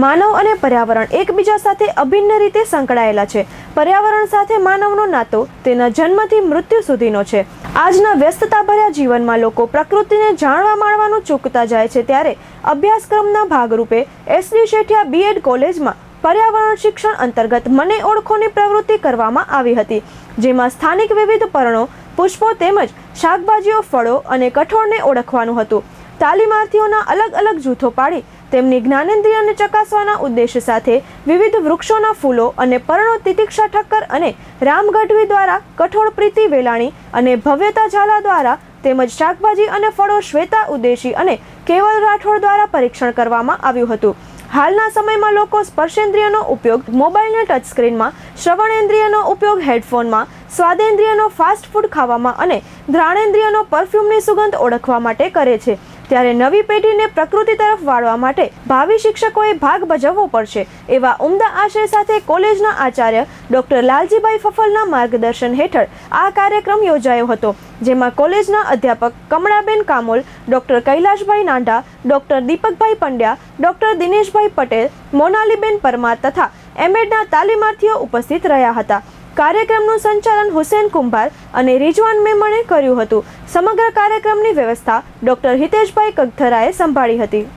માનવ અને પર્યાવરણ એકબીજા સાથે અભિન્ન રીતે સંકળાયેલા છે. પર્યાવરણ સાથે માનવનો નાતો તેના જન્મથી મૃત્યુ સુધીનો છે. આજના વ્યસ્તતાભર્યા જીવનમાં લોકો પ્રકૃતિને જાણવા માણવાનું ચૂકતા જાય છે ત્યારે અભ્યાસક્રમના ભાગરૂપે એસડી શેઠિયા બીએડ કોલેજમાં પર્યાવરણ શિક્ષણ અંતર્ગત મને ઓળખોની પ્રવૃત્તિ કરવામાં આવી હતી, જેમાં સ્થાનિક વિવિધ પર્ણો, પુષ્પો તેમજ શાકભાજીઓ, ફળો અને કઠોળને ઓળખવાનું હતું. તાલીમાર્થીઓના અલગ અલગ જૂથો પાડી તેમની જ્ઞાનેન્દ્રિયને ચકાસવાના ઉદ્દેશ સાથે વિવિધ વૃક્ષોના ફૂલો અને પર્ણો તિતિક્ષા ઠક્કર અને રામ ગઢવી દ્વારા કઠોળ પ્રીતિ વેલાણી અને ભવ્યતા ઝાલા દ્વારા તેમજ શાકભાજી અને ફળો શ્વેતા ઉદ્દેશી અને કેવલ રાઠોડ દ્વારા પરીક્ષણ કરવામાં આવ્યું હતું. હાલના સમયમાં લોકો સ્પર્શેન્દ્રિયનો ઉપયોગ મોબાઈલના ટચ સ્ક્રીનમાં, શ્રવણેન્દ્રિયનો ઉપયોગ હેડફોનમાં, સ્વાદેન્દ્રિયનો ફાસ્ટ ફૂડ ખાવામાં અને ઘ્રાણેન્દ્રિયનો પરફ્યુમની સુગંધ ઓળખવા માટે કરે છે. ત્યારે નવી પેઢીને પ્રકૃતિ તરફ વાળવા માટે ભાવિ શિક્ષકોએ ભાગ ભજવવો પડશે એવા ઉમદા આશય સાથે કોલેજના આચાર્ય ડોક્ટર લાલજીભાઈ ફફલના માર્ગદર્શન હેઠળ આ કાર્યક્રમ યોજાયો હતો, જેમાં કોલેજના અધ્યાપક Kamlaben Kamol, doctor Kailashbhai Nanda doctor Deepakbhai Pandya, doctor Dineshbhai Patel, Monaliben Parmar તથા એમએડના તાલીમાર્થીઓ ઉપસ્થિત રહ્યા હતા. કાર્યક્રમનું સંચાલન હુસેન કુંભાર અને રિજવાન મેમણે કર્યું હતું. સમગ્ર કાર્યક્રમની વ્યવસ્થા ડોક્ટર હિતેશભાઈ કગથરાએ સંભાળી હતી.